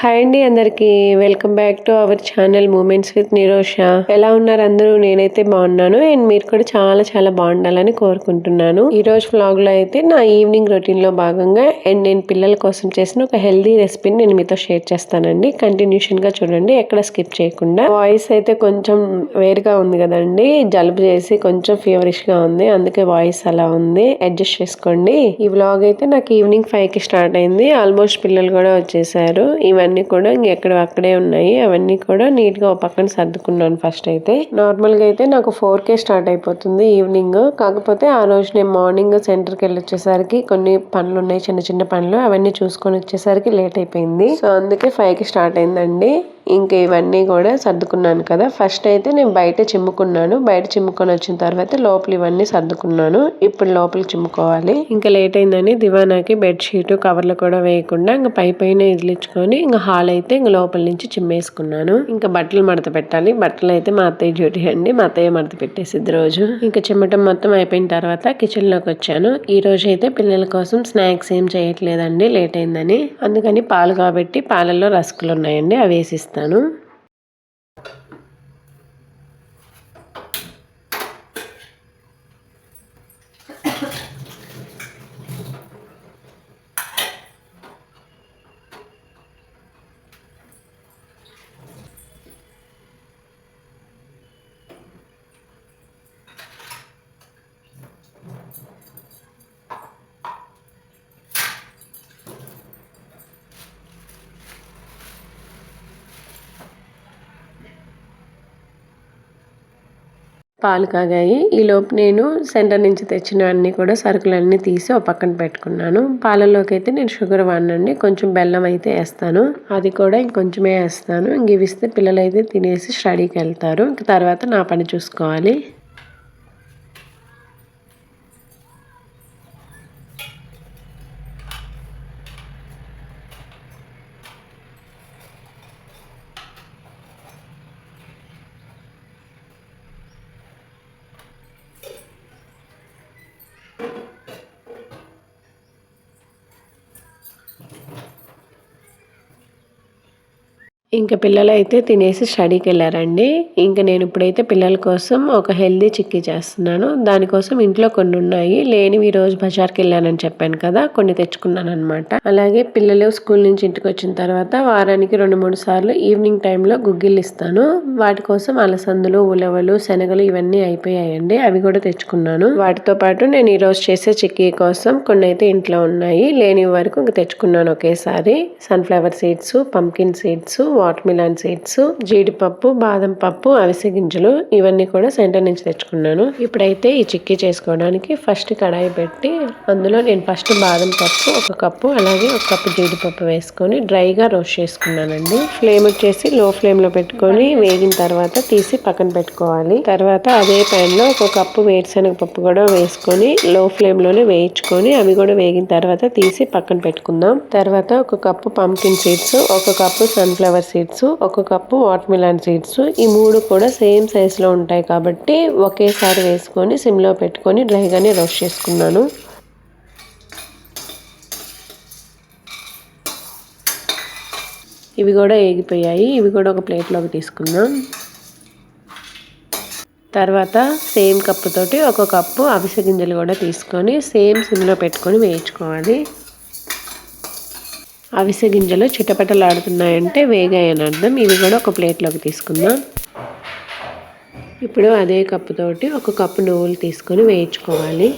Hi అండి అందరికి. Welcome back to our channel moments with Nirosha ఎలా ఉన్నారు అందరూ? నేనైతే బాగున్నాను. అండ్ మీరు కూడా చాలా చాలా బాగుండాలని కోరుకుంటున్నాను. ఈ రోజు వ్లాగ్లో అయితే నా ఈవినింగ్ రొటీన్లో భాగంగా అండ్ నేను పిల్లల కోసం చేసిన ఒక హెల్దీ రెసిపీని నేను మీతో షేర్ చేస్తానండి. కంటిన్యూషన్గా చూడండి. ఎక్కడ స్కిప్ చేయకుండా. వాయిస్ అయితే కొంచెం వేరుగా ఉంది కదండి. జలుబు చేసి కొంచెం ఫీవరిష్గా ఉంది. అందుకే వాయిస్ అలా ఉంది. అడ్జస్ట్ చేసుకోండి. ఈ వ్లాగ్ అయితే నాకు ఈవినింగ్ ఫైవ్కి స్టార్ట్ అయింది. ఆల్మోస్ట్ పిల్లలు కూడా వచ్చేసారు. అవన్నీ కూడా ఇంకెక్కడ అక్కడే ఉన్నాయి. అవన్నీ కూడా నీట్గా ఒక పక్కన సర్దుకున్నాను ఫస్ట్ అయితే. నార్మల్గా అయితే నాకు ఫోర్ కే స్టార్ట్ అయిపోతుంది ఈవినింగ్. కాకపోతే ఆ రోజు నేను మార్నింగ్ సెంటర్కి వెళ్ళి వచ్చేసరికి కొన్ని పనులు ఉన్నాయి చిన్న చిన్న పనులు అవన్నీ చూసుకొని వచ్చేసరికి లేట్ అయిపోయింది. సో అందుకే ఫైవ్కి స్టార్ట్ అయిందండి. ఇంకా ఇవన్నీ కూడా సర్దుకున్నాను కదా. ఫస్ట్ అయితే నేను బయట చిమ్ముకున్నాను. బయట చిమ్ముకొని వచ్చిన తర్వాత లోపల ఇవన్నీ సర్దుకున్నాను. ఇప్పుడు లోపల చిమ్ముకోవాలి. ఇంకా లేట్ అయిందని దివానాకి బెడ్షీట్ కవర్లు కూడా వేయకుండా ఇంకా పై పైన ఇదిలించుకొని ఇంకా హాల్ అయితే ఇంకా లోపల నుంచి చిమ్మేసుకున్నాను. ఇంకా బట్టలు మడత పెట్టాలి. బట్టలు అయితే మా అత్తయ్య డ్యూటీ అండి. మా అత్తయ్య మడత పెట్టేసిద్ది రోజు. ఇంకా చిమ్మటం మొత్తం అయిపోయిన తర్వాత కిచెన్లోకి వచ్చాను. ఈ రోజు అయితే పిల్లల కోసం స్నాక్స్ ఏం చేయట్లేదండి. లేట్ అయిందని. అందుకని పాలు కాబట్టి పాలల్లో రస్కులు ఉన్నాయండి. అవి వేసిస్తాను. ನಾನು పాలు కాగాయి. ఈ లోపు నేను సెంటర్ నుంచి తెచ్చినవన్నీ కూడా సరుకులన్నీ తీసి ఒక పక్కన పెట్టుకున్నాను. పాలలోకి అయితే నేను షుగర్ వాడినండి. కొంచెం బెల్లం అయితే వేస్తాను. అది కూడా ఇంకొంచమే వేస్తాను. ఇంక ఇవి ఇస్తే పిల్లలు అయితే తినేసి స్టడీకి వెళ్తారు. ఇంక తర్వాత నా పని చూసుకోవాలి. ఇంకా పిల్లలు అయితే తినేసి స్టడీకి వెళ్ళారండి ఇంకా నేను ఇప్పుడైతే పిల్లల కోసం ఒక హెల్దీ చిక్కీ చేస్తున్నాను. దానికోసం ఇంట్లో కొన్ని ఉన్నాయి లేనివి ఈ రోజు బజార్కి వెళ్ళానని చెప్పాను కదా కొన్ని తెచ్చుకున్నాను అనమాట అలాగే పిల్లలు స్కూల్ నుంచి ఇంటికి వచ్చిన తర్వాత వారానికి రెండు మూడు సార్లు ఈవినింగ్ టైంలో గుగ్గిళ్ళు ఇస్తాను వాటి కోసం అలసందులు ఉలవలు శనగలు ఇవన్నీ అయిపోయాయండి. అవి కూడా తెచ్చుకున్నాను. వాటితో పాటు నేను ఈ రోజు చేసే చిక్కీ కోసం కొన్ని అయితే ఇంట్లో ఉన్నాయి. లేని వరకు ఇంకా తెచ్చుకున్నాను ఒకేసారి. Sunflower seeds pumpkin seeds watermelon seeds జీడిపప్పు బాదం పప్పు అవిసె గింజలు ఇవన్నీ కూడా సెంటర్ నుంచి తెచ్చుకున్నాను. ఇప్పుడైతే ఈ చిక్కీ చేసుకోవడానికి ఫస్ట్ కడాయి పెట్టి అందులో నేను ఫస్ట్ బాదం పప్పు ఒక కప్పు అలాగే ఒక కప్పు జీడిపప్పు వేసుకొని డ్రైగా రోస్ట్ చేసుకున్నానండి. ఫ్లేమ్ వచ్చేసి లో ఫ్లేమ్లో పెట్టుకొని వేగిన తర్వాత తీసి పక్కన పెట్టుకోవాలి. తర్వాత అదే ప్యాన్లో ఒక కప్పు వేరుశనగ పప్పు కూడా వేసుకొని లో ఫ్లేమ్లోనే వేయించుకొని అవి కూడా వేగిన తర్వాత తీసి పక్కన పెట్టుకుందాం. తర్వాత ఒక కప్పు పంకిన్ సీడ్స్ ఒక కప్పు సన్ఫ్లవర్ సీడ్స్ ఒక కప్పు వాటర్ మిలాన్ సీడ్స్ ఈ మూడు కూడా సేమ్ సైజులో ఉంటాయి కాబట్టి ఒకేసారి వేసుకొని సిమ్లో పెట్టుకొని డ్రైగానే రోస్ట్ చేసుకున్నాను. ఇవి కూడా ఏగిపోయాయి. ఇవి కూడా ఒక ప్లేట్లోకి తీసుకుందాం. తర్వాత సేమ్ కప్పుతోటి ఒక కప్పు అవిసె గింజలు కూడా తీసుకొని సేమ్ సిమ్లో పెట్టుకొని వేయించుకోవాలి. అవిసె గింజలు చిటపటలాడుతున్నాయంటే వేగాయని అర్థం. ఇవి కూడా ఒక ప్లేట్లోకి తీసుకుందాం. ఇప్పుడు అదే కప్పుతోటి ఒక కప్పు నువ్వులు తీసుకొని వేయించుకోవాలి.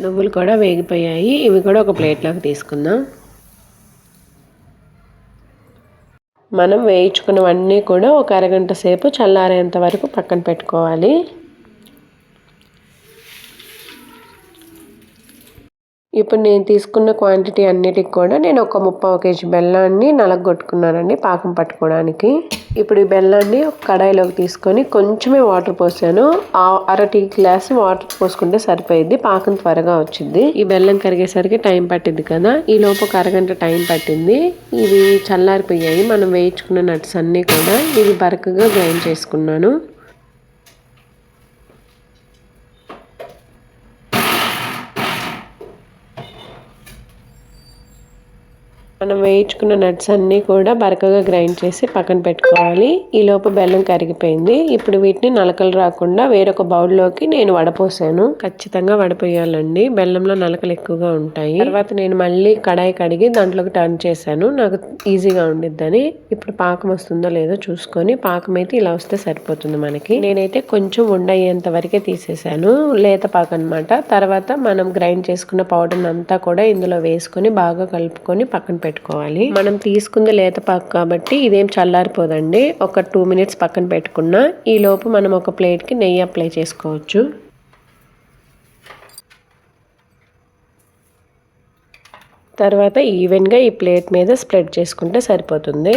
నువ్వులు కూడా వేగిపోయాయి. ఇవి కూడా ఒక ప్లేట్లోకి తీసుకుందాం. మనం వేయించుకున్నవన్నీ కూడా ఒక అరగంట సేపు చల్లారేంత వరకు పక్కన పెట్టుకోవాలి. ఇప్పుడు నేను తీసుకున్న క్వాంటిటీ అన్నిటికి కూడా నేను ఒక ముప్పావు కేజీ బెల్లాన్ని నలగొట్టుకున్నానండి పాకం పట్టుకోవడానికి. ఇప్పుడు ఈ బెల్లాన్ని ఒక కడాయిలోకి తీసుకొని కొంచెమే వాటర్ పోసాను. అర టీ గ్లాస్ వాటర్ పోసుకుంటే సరిపోయింది పాకం త్వరగా వచ్చింది ఈ బెల్లం కరిగేసరికి టైం పట్టింది కదా. ఈ లోపు ఒక అరగంట టైం పట్టింది. ఇవి చల్లారిపోయాయి. మనం వేయించుకున్న నట్స్ అన్నీ కూడా ఇవి బరకగా గ్రైండ్ చేసుకున్నాను. మనం వేయించుకున్న నట్స్ అన్నీ కూడా బరకగా గ్రైండ్ చేసి పక్కన పెట్టుకోవాలి. ఈ బెల్లం కరిగిపోయింది. ఇప్పుడు వీటిని నలకలు రాకుండా వేరొక బౌల్లోకి నేను వడపోసాను. ఖచ్చితంగా వడపోయాలండి. బెల్లంలో నలకలు ఎక్కువగా ఉంటాయి. తర్వాత నేను మళ్ళీ కడాయి కడిగి దాంట్లోకి టర్న్ చేశాను. నాకు ఈజీగా ఉండిద్దని. ఇప్పుడు పాకం వస్తుందో లేదో చూసుకొని పాకం అయితే ఇలా వస్తే సరిపోతుంది మనకి. నేనైతే కొంచెం ఉండయ్యేంత వరకే తీసేసాను లేత పాక అనమాట తర్వాత మనం గ్రైండ్ చేసుకున్న పౌడర్ అంతా కూడా ఇందులో వేసుకొని బాగా కలుపుకొని పక్కన పెట్టుకోవాలి. పెట్టుకోవాలి. మనం తీసుకుంది లేత పాకు కాబట్టి ఇదేం చల్లారిపోదండి. ఒక టూ మినిట్స్ పక్కన పెట్టుకున్నా ఈ లోపు మనం ఒక ప్లేట్కి నెయ్యి అప్లై చేసుకోవచ్చు. తర్వాత ఈవెన్గా ఈ ప్లేట్ మీద స్ప్రెడ్ చేసుకుంటే సరిపోతుంది.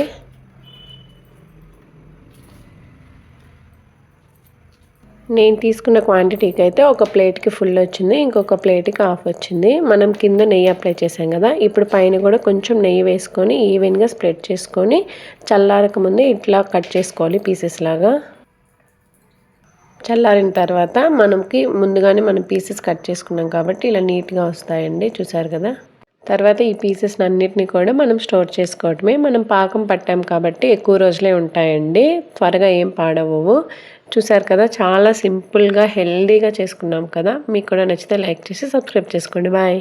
నేను తీసుకున్న క్వాంటిటీకి అయితే ఒక ప్లేట్కి ఫుల్ వచ్చింది ఇంకొక ప్లేట్కి హాఫ్ వచ్చింది. మనం కింద నెయ్యి అప్లై చేసాం కదా ఇప్పుడు పైన కూడా కొంచెం నెయ్యి వేసుకొని ఈవెన్గా స్ప్రెడ్ చేసుకొని చల్లారక ముందు ఇట్లా కట్ చేసుకోవాలి పీసెస్ లాగా. చల్లారిన తర్వాత మనకి ముందుగానే మనం పీసెస్ కట్ చేసుకున్నాం కాబట్టి ఇలా నీట్గా వస్తాయండి చూసారు కదా? తర్వాత ఈ పీసెస్ అన్నిటిని కూడా మనం స్టోర్ చేసుకోవటమే. మనం పాకం పట్టాం కాబట్టి ఎక్కువ రోజులే ఉంటాయండి. త్వరగా ఏం పాడవు చూసారు కదా చాలా సింపుల్గా హెల్దీగా చేసుకున్నాం కదా. మీకు కూడా నచ్చితే లైక్ చేసి సబ్స్క్రైబ్ చేసుకోండి. బాయ్